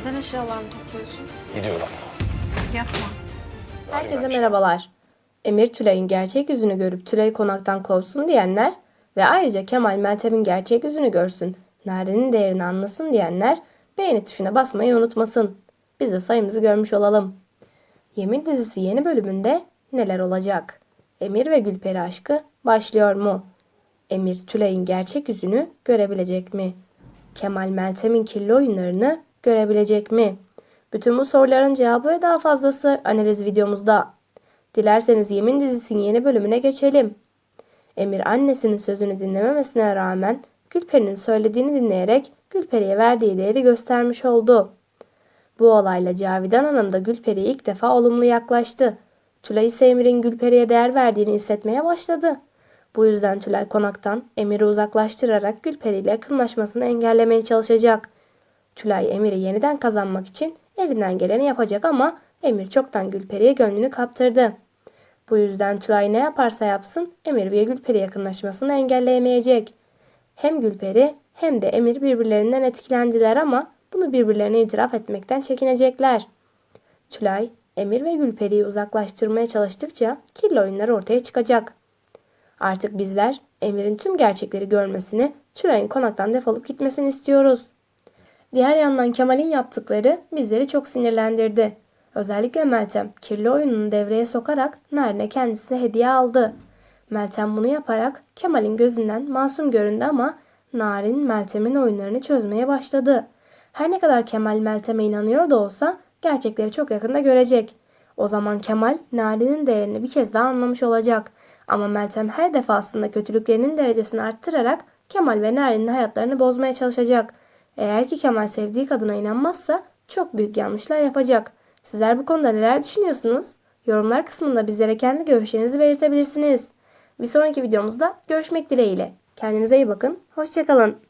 Neden eşyalarını topluyorsun? Gidiyorum. Yapma. Herkese merhabalar. Emir Tülay'ın gerçek yüzünü görüp Tülay'ı konaktan kovsun diyenler ve ayrıca Kemal Meltem'in gerçek yüzünü görsün, Nare'nin değerini anlasın diyenler beğeni tuşuna basmayı unutmasın. Biz de sayımızı görmüş olalım. Yemin dizisi yeni bölümünde neler olacak? Emir ve Gülperi aşkı başlıyor mu? Emir Tülay'ın gerçek yüzünü görebilecek mi? Kemal Meltem'in kirli oyunlarını görebilecek mi? Bütün bu soruların cevabı ve daha fazlası analiz videomuzda. Dilerseniz Yemin dizisinin yeni bölümüne geçelim. Emir annesinin sözünü dinlememesine rağmen Gülperi'nin söylediğini dinleyerek Gülperi'ye verdiği değeri göstermiş oldu. Bu olayla Cavidan Hanım da Gülperi'ye ilk defa olumlu yaklaştı. Tülay ise Emir'in Gülperi'ye değer verdiğini hissetmeye başladı. Bu yüzden Tülay konaktan Emir'i uzaklaştırarak Gülperi ile yakınlaşmasını engellemeye çalışacak. Tülay Emir'i yeniden kazanmak için elinden geleni yapacak ama Emir çoktan Gülperi'ye gönlünü kaptırdı. Bu yüzden Tülay ne yaparsa yapsın Emir ve Gülperi yakınlaşmasını engelleyemeyecek. Hem Gülperi hem de Emir birbirlerinden etkilendiler ama bunu birbirlerine itiraf etmekten çekinecekler. Tülay, Emir ve Gülperi'yi uzaklaştırmaya çalıştıkça kirli oyunlar ortaya çıkacak. Artık bizler Emir'in tüm gerçekleri görmesini, Tülay'ın konaktan defolup gitmesini istiyoruz. Diğer yandan Kemal'in yaptıkları bizleri çok sinirlendirdi. Özellikle Meltem kirli oyununu devreye sokarak Narin'e kendisine hediye aldı. Meltem bunu yaparak Kemal'in gözünden masum göründü ama Narin Meltem'in oyunlarını çözmeye başladı. Her ne kadar Kemal Meltem'e inanıyor da olsa gerçekleri çok yakında görecek. O zaman Kemal Narin'in değerini bir kez daha anlamış olacak. Ama Meltem her defasında kötülüklerinin derecesini arttırarak Kemal ve Narin'in hayatlarını bozmaya çalışacak. Eğer ki Kemal sevdiği kadına inanmazsa çok büyük yanlışlar yapacak. Sizler bu konuda neler düşünüyorsunuz? Yorumlar kısmında bizlere kendi görüşlerinizi belirtebilirsiniz. Bir sonraki videomuzda görüşmek dileğiyle. Kendinize iyi bakın. Hoşçakalın.